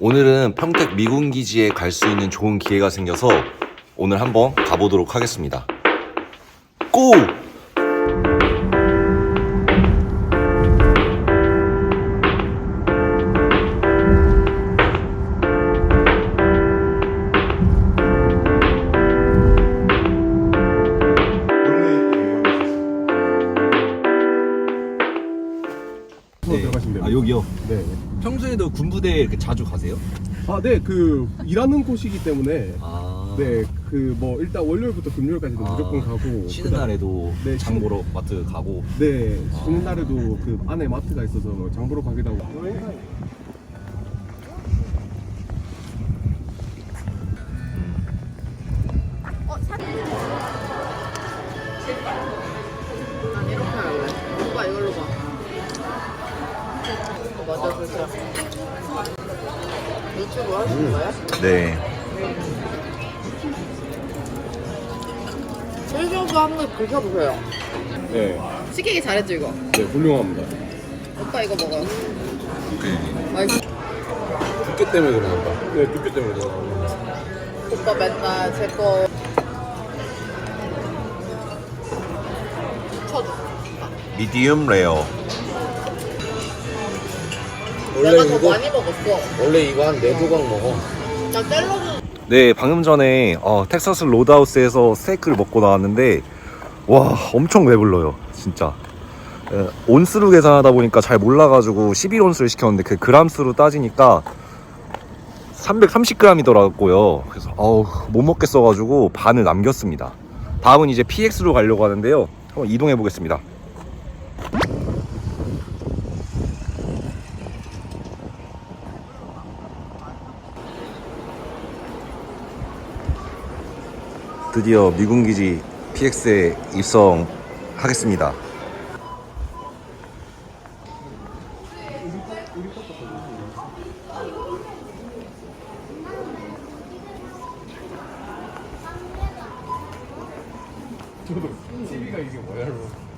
오늘은 평택 미군 기지에 갈 수 있는 좋은 기회가 생겨서 오늘 한번 가보도록 하겠습니다. 고! 네. 아 여기요. 네. 평소에도 군부대 이렇게 자주 가세요? 아, 네. 그 일하는 곳이기 때문에 아. 네. 그 뭐 일단 월요일부터 금요일까지는 아, 무조건 가고 쉬는 그다음- 날에도 네, 장 쉬는- 보러 마트 가고. 네. 쉬는 날에도 그 안에 마트가 있어서 뭐장 보러 가기도 하고. 유튜브 하시는 거예요? 네. 실수도 한번 드셔보세요. 네. 시키기 잘했죠 이거? 네, 훌륭합니다. 오빠 이거 먹어요. 네. 맛있어. 두께 때문에 그런 건가? 네, 두께 때문에 그런 건가? 오빠 맨날 제거 쳐줘. 미디움 레어. 내가 더 많이 먹었어. 원래 이거 한 네 조각 먹어. 나 샐러드 네, 방금 전에 어, 텍사스 로드하우스에서 스테이크를 먹고 나왔는데 와, 엄청 배불러요. 진짜. 에, 온수로 계산하다 보니까 잘 몰라가지고 11온수를 시켰는데 그 그람수로 따지니까 330g이더라고요. 그래서 어우 못 먹겠어가지고 반을 남겼습니다. 다음은 이제 PX로 가려고 하는데요. 한번 이동해 보겠습니다. 드디어 미군 기지 PX에 입성하겠습니다. TV가 이게 뭐야, 로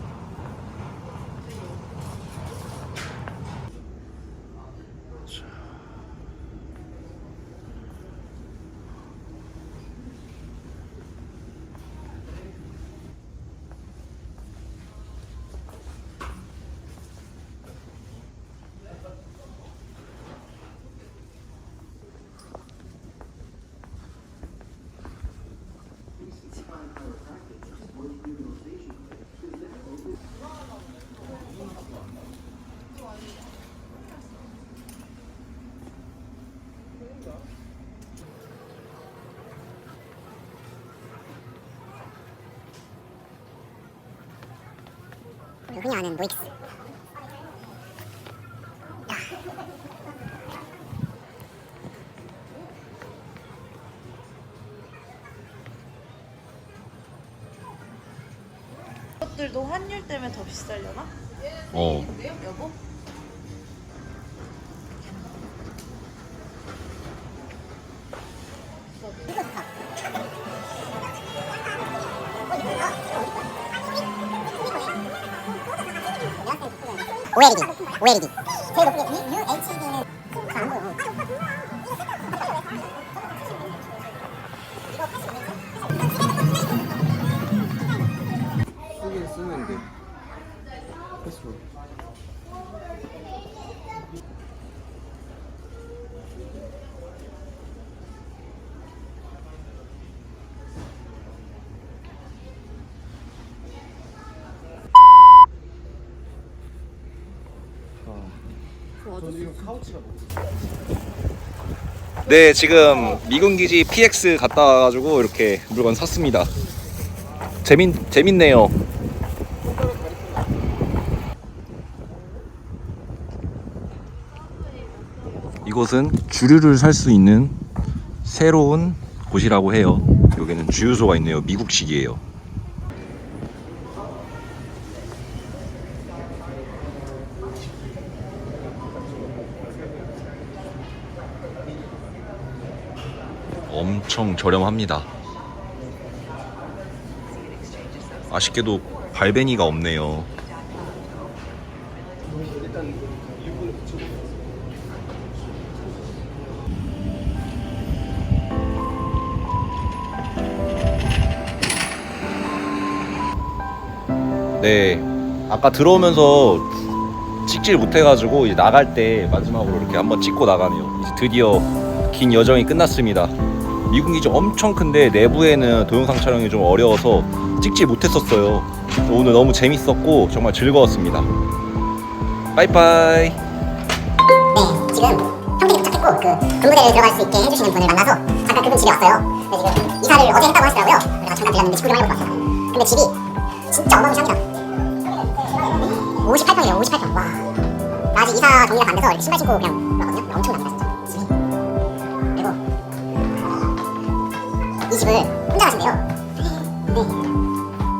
흔히 아는 노익스 것들도 환율 때문에 더 비싸려나? 어. 여보? OLED OLED 제일 높은 게 UHD는 안 보여 쓰긴 쓰는데. 패스 네, 지금 미군 기지 PX 갔다 와가지고 이렇게 물건 샀습니다. 재밌 재밌네요. 이곳은 주류를 살 수 있는 새로운 곳이라고 해요. 여기는 주유소가 있네요. 미국식이에요. 엄청 저렴합니다. 아쉽게도 발베니가 없네요. 네 아까 들어오면서 찍질 못해가지고 이제 나갈 때 마지막으로 이렇게 한번 찍고 나가네요. 드디어 긴 여정이 끝났습니다. 미군 기지 엄청 큰데 내부에는 동영상 촬영이 좀 어려워서 찍지 못했었어요. 오늘 너무 재밌었고 정말 즐거웠습니다. 빠이빠이. 네, 지금 평택에 도착했고 그 군부대를 들어갈 수 있게 해주시는 분을 만나서 잠깐 그분 집에 왔어요. 지금 이사를 어제 했다고 하시더라고요. 그래서 잠깐 들렸는데 식구 좀 해보고 왔어요. 근데 집이 진짜 어마무시합니다. 58평이에요, 58평. 와. 나 아직 이사 정리가 안 돼서 신발 신고 그냥 들어왔거든요. 엄청납니다, 이 집을 혼자 가신대요. 근데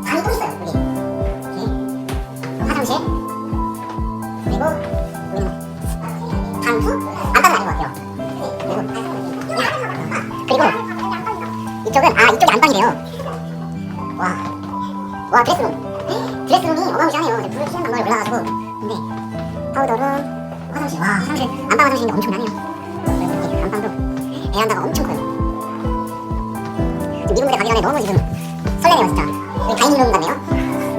방이 또 있어요, 여기. 이렇게. 화장실. 그리고 방수? 안방은 아닌 것 같아요. 그리고 이쪽은 아 이쪽이 안방이래요. 와, 와 드레스룸. 드레스룸이 어마무시하네요. 불을 켜는 방법을 몰라가지고 근데 파우더룸, 화장실, 와 화장실 안방 화장실인데 엄청나네요. 안방도 베란다가 엄청 커요. 미군 부대 가기 전에 너무 지금 설레네요 진짜. 여기 다이닝룸 같네요.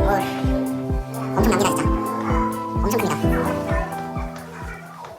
오, 엄청납니다 진짜.